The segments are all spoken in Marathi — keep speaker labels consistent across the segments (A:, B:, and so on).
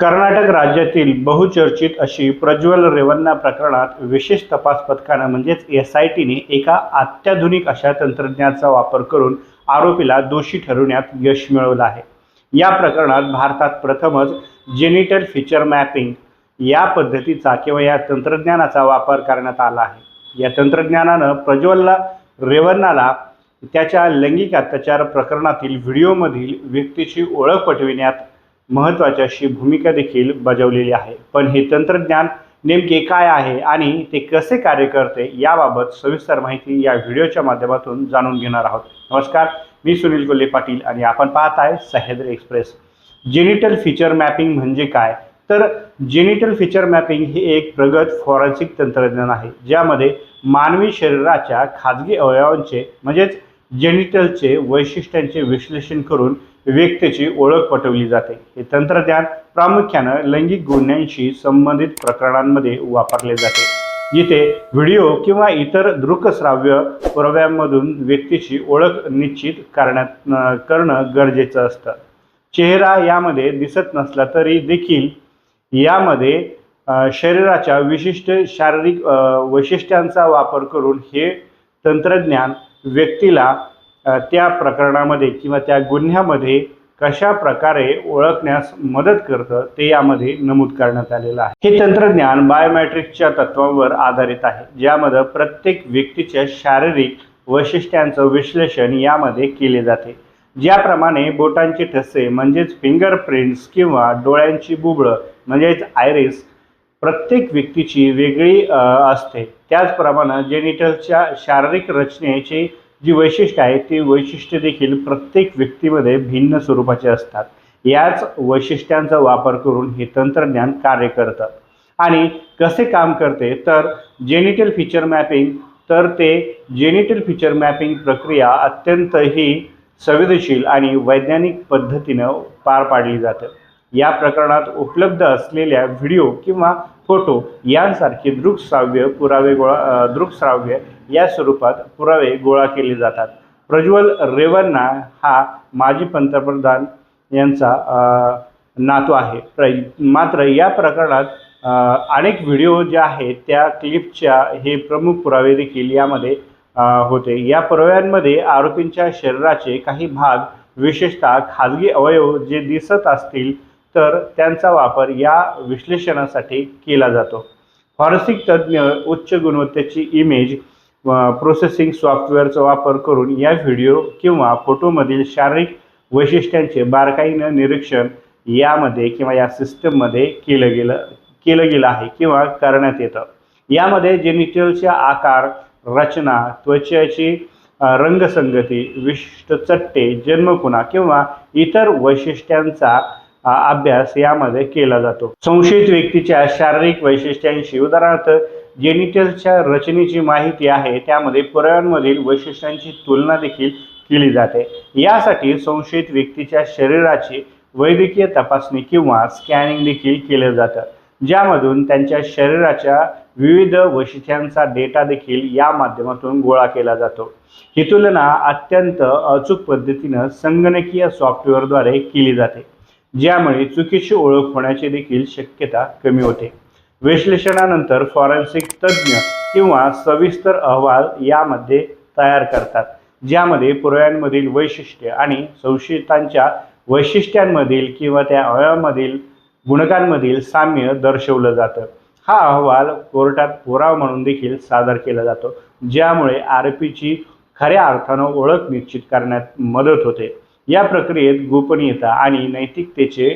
A: कर्नाटक राज्यातील बहुचर्चित अशी प्रज्वल रेवन्ना प्रकरणात विशेष तपास पथकानं म्हणजेच एस आय टीने एका अत्याधुनिक अशा तंत्रज्ञानाचा वापर करून आरोपीला दोषी ठरवण्यात यश मिळवलं आहे. या प्रकरणात भारतात प्रथमच जेनिटल फीचर मॅपिंग या पद्धतीचा किंवा या तंत्रज्ञानाचा वापर करण्यात आला आहे. या तंत्रज्ञानानं प्रज्वलला रेवन्नाला त्याच्या लैंगिक अत्याचार प्रकरणातील व्हिडिओमधील व्यक्तीची ओळख पटविण्यात महत्त्वाची अशी भूमिका देखील बजावलेली आहे. पण हे तंत्रज्ञान नेमके काय आहे आणि ते कसे कार्य करते याबाबत सविस्तर माहिती या व्हिडिओच्या माध्यमातून जाणून घेणार आहोत. नमस्कार मी सुनील कोल्हे पाटील आणि आपण पाहत आहे Sahyadri express. Genital feature mapping म्हणजे काय? तर जेनिटल फीचर मॅपिंग हे एक प्रगत फॉरेन्सिक तंत्रज्ञान आहे ज्यामध्ये मानवी शरीराच्या खाजगी अवयवांचे म्हणजेच जेनिटलचे वैशिष्ट्यांचे विश्लेषण करून व्यक्तीची ओळख पटवली जाते. हे तंत्रज्ञान प्रामुख्यानं लैंगिक गुन्ह्यांशी संबंधित प्रकरणांमध्ये वापरले जाते. जिथे व्हिडिओ किंवा इतर दृकश्राव्य पुराव्यांमधून व्यक्तीची ओळख निश्चित करण्यात करणं गरजेचं असतं. चेहरा यामध्ये दिसत नसला तरी देखील यामध्ये शरीराच्या विशिष्ट शारीरिक वैशिष्ट्यांचा वापर करून हे तंत्रज्ञान व्यक्तीला त्या प्रकरणामध्ये किंवा त्या गुन्ह्यामध्ये कशा प्रकारे ओळखण्यास मदत करतं ते यामध्ये नमूद करण्यात आलेलं आहे. हे तंत्रज्ञान बायोमॅट्रिकच्या तत्वावर आधारित आहे ज्यामध्ये प्रत्येक व्यक्तीच्या शारीरिक वैशिष्ट्यांचं विश्लेषण यामध्ये केले जाते. ज्याप्रमाणे बोटांचे ठसे म्हणजेच फिंगरप्रिंट्स किंवा डोळ्यांची बुबळं म्हणजेच आयरिस प्रत्येक व्यक्तीची वेगळी असते. त्याचप्रमाणे जेनिटलच्या शारीरिक रचनेची जी वैशिष्ट्य आहे ती वैशिष्ट्य देखील प्रत्येक व्यक्तीमध्ये भिन्न स्वरूपाचे असतात. याच वैशिष्ट्यांचा वापर करून हे तंत्रज्ञान कार्य करतं. आणि कसे काम करते? तर जेनिटल फीचर मॅपिंग तर ते जेनिटल फीचर मॅपिंग प्रक्रिया अत्यंत ही संवेदनशील आणि वैज्ञानिक पद्धतीनं पार पाडली जातं. या प्रकरणात उपलब्ध असलेल्या व्हिडिओ किंवा फोटो यांसारखे दृकश्राव्य पुरावे गोळा दृकश्राव्य या स्वरूपात पुरावे गोळा केले जातात. प्रज्वल रेवन्ना हा माजी पंतप्रधान यांचा नातू आहे. प्र मात्र या प्रकरणात अनेक व्हिडिओ ज्या आहेत त्या क्लिपच्या हे प्रमुख पुरावे देखील यामध्ये होते. या पुराव्यांमध्ये आरोपींच्या शरीराचे काही भाग विशेषतः खाजगी अवयव जे दिसत असतील तर त्यांचा वापर या विश्लेषणासाठी केला जातो. फॉरेन्सिक तज्ज्ञ उच्च गुणवत्तेची इमेज प्रोसेसिंग सॉफ्टवेअरचा वापर करून या व्हिडिओ किंवा फोटोमधील शारीरिक वैशिष्ट्यांचे बारकाईनं निरीक्षण यामध्ये किंवा या सिस्टममध्ये केलं गेलं केलं गेलं आहे किंवा करण्यात येतं. यामध्ये जेनिटलच्या आकार रचना त्वचेची रंगसंगती विशिष्ट चट्टे जन्मकुणा किंवा इतर वैशिष्ट्यांचा अभ्यास यामध्ये केला जातो. संशयित व्यक्तीच्या शारीरिक वैशिष्ट्यांशी उदाहरणार्थ जेनिटलच्या रचनेची माहिती आहे त्यामध्ये पुराव्यांमधील वैशिष्ट्यांची तुलना देखील केली जाते. यासाठी संशयित व्यक्तीच्या शरीराची वैद्यकीय तपासणी किंवा स्कॅनिंग देखील केलं जातं ज्यामधून त्यांच्या शरीराच्या विविध वैशिष्ट्यांचा डेटा देखील या माध्यमातून गोळा केला जातो. ही तुलना अत्यंत अचूक पद्धतीनं संगणकीय सॉफ्टवेअरद्वारे केली जाते. ज्यामुळे चुकीची ओळख होण्याची देखील शक्यता कमी होते. विश्लेषणानंतर फॉरेन्सिक तज्ज्ञ किंवा सविस्तर अहवाल यामध्ये तयार करतात ज्यामध्ये पुराव्यांमधील वैशिष्ट्य आणि संशयितांच्या वैशिष्ट्यांमधील किंवा त्या अवयवामधील गुणकांमधील साम्य दर्शवलं जातं. हा अहवाल कोर्टात पुरावा म्हणून देखील सादर केला जातो ज्यामुळे आरोपीची खऱ्या अर्थानं ओळख निश्चित करण्यात मदत होते. या प्रक्रियेत गोपनीयता आणि नैतिकतेचे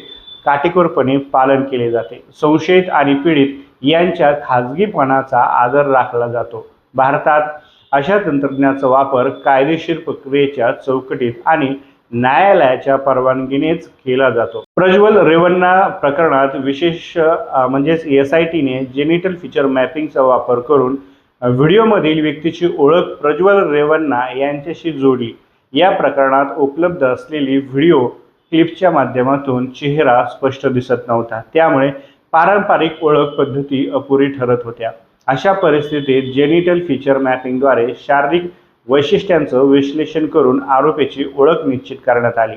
A: काटेकोरपणे पालन केले जाते. संशयित आणि पीडित यांच्या खाजगीपणाचा आदर राखला जातो. भारतात अशा तंत्रज्ञानाचा वापर कायदेशीर प्रक्रियेच्या चौकटीत आणि न्यायालयाच्या परवानगीनेच केला जातो. प्रज्वल रेवन्ना प्रकरणात विशेष म्हणजेच एस आय टीने जेनिटल फीचर मॅपिंगचा वापर करून व्हिडिओमधील व्यक्तीची ओळख प्रज्वल रेवन्ना यांच्याशी जोडली. या प्रकरणात उपलब्ध असलेली व्हिडिओ क्लिपच्या माध्यमातून चेहरा स्पष्ट दिसत नव्हता. त्यामुळे पारंपरिक ओळख पद्धती अपुरी ठरत होत्या. अशा परिस्थितीत जेनिटल फीचर मॅपिंगद्वारे शारीरिक वैशिष्ट्यांचं विश्लेषण करून आरोपीची ओळख निश्चित करण्यात आली.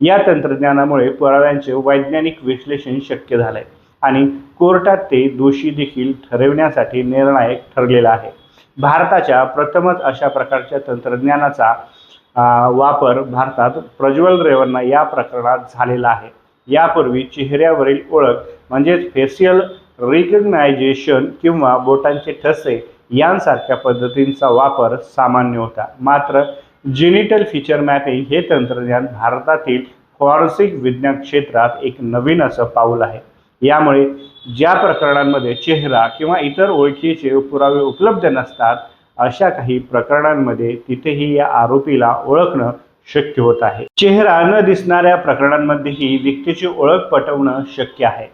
A: या तंत्रज्ञानामुळे पुराव्यांचे वैज्ञानिक विश्लेषण शक्य झालंय आणि कोर्टात ते दोषी देखील ठरविण्यासाठी निर्णायक ठरलेला आहे. भारताच्या प्रथमच अशा प्रकारच्या तंत्रज्ञानाचा वापर भारतात प्रज्वल रेवन्ना या प्रकरणात झालेला आहे. यापूर्वी चेहऱ्यावरील ओळख म्हणजेच फेशियल रिकग्नायझेशन किंवा बोटांचे ठसे यांसारख्या पद्धतींचा वापर सामान्य होता. मात्र जिनिटल फीचर मॅपिंग हे तंत्रज्ञान भारतातील फॉरेन्सिक विज्ञान क्षेत्रात एक नवीन असं पाऊल आहे. यामुळे ज्या प्रकरणांमध्ये चेहरा किंवा इतर ओळखीचे पुरावे उपलब्ध नसतात अशा काही प्रकरणांमध्ये तिथेही या आरोपीला ओळखणं शक्य होत आहे. चेहरा न दिसणाऱ्या प्रकरणांमध्येही व्यक्तीची ओळख पटवणं शक्य आहे.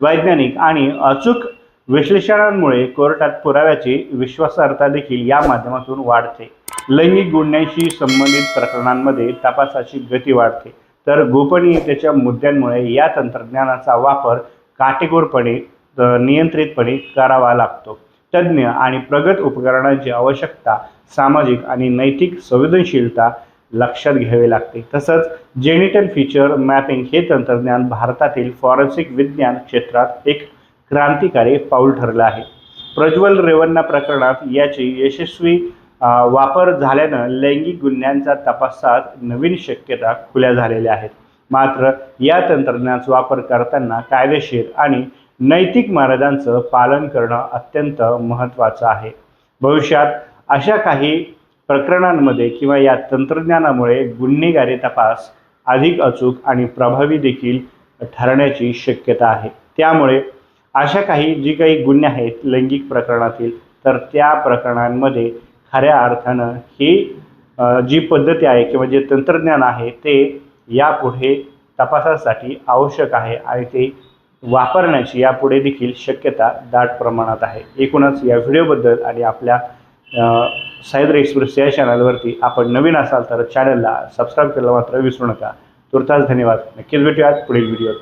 A: वैज्ञानिक आणि अचूक विश्लेषणांमुळे कोर्टात पुराव्याची विश्वासार्हता देखील या माध्यमातून वाढते. लैंगिक गुन्ह्यांशी संबंधित प्रकरणांमध्ये तपासाची गती वाढते. तर गोपनीयतेच्या मुद्द्यांमुळे या तंत्रज्ञानाचा वापर काटेकोरपणे नियंत्रितपणे करावा लागतो. तज्ज्ञ आणि प्रगत उपकरणांची आवश्यकता सामाजिक आणि नैतिक संवेदनशीलता लक्षात घ्यावे लागते. तसंच जेनिटल फीचर मॅपिंग हे तंत्रज्ञान भारतातील फॉरेन्सिक विज्ञान क्षेत्रात एक क्रांतिकारी पाऊल ठरलं आहे. प्रज्वल रेवन्ना प्रकरणात याची यशस्वी वापर झाल्यानं लैंगिक गुन्ह्यांचा तपासात नवीन शक्यता खुल्या झालेल्या आहेत. मात्र या तंत्रज्ञानाचा वापर करताना कायदेशीर आणि नैतिक मार्गांचं पालन करणं अत्यंत महत्त्वाचं आहे. भविष्यात अशा काही प्रकरणांमध्ये किंवा या तंत्रज्ञानामुळे गुन्हेगारी तपास अधिक अचूक आणि प्रभावी देखील ठरण्याची शक्यता आहे. त्यामुळे अशा काही जी काही गुन्हे आहेत लैंगिक प्रकरणातील तर त्या प्रकरणांमध्ये खऱ्या अर्थानं ही जी पद्धती आहे किंवा जे तंत्रज्ञान आहे ते यापुढे तपासासाठी आवश्यक आहे आणि ते वापरण्याची यापुढे देखील शक्यता दाट प्रमाणात आहे. एकूणच या व्हिडिओबद्दल आणि आपल्या अ, सायद्र एक्सप्रेस या चॅनलवरती आपण नवीन असाल तर चॅनलला सबस्क्राईब करायला मात्र विसरू नका. तुर्तास धन्यवाद. नक्कीच भेटूयात पुढील व्हिडिओत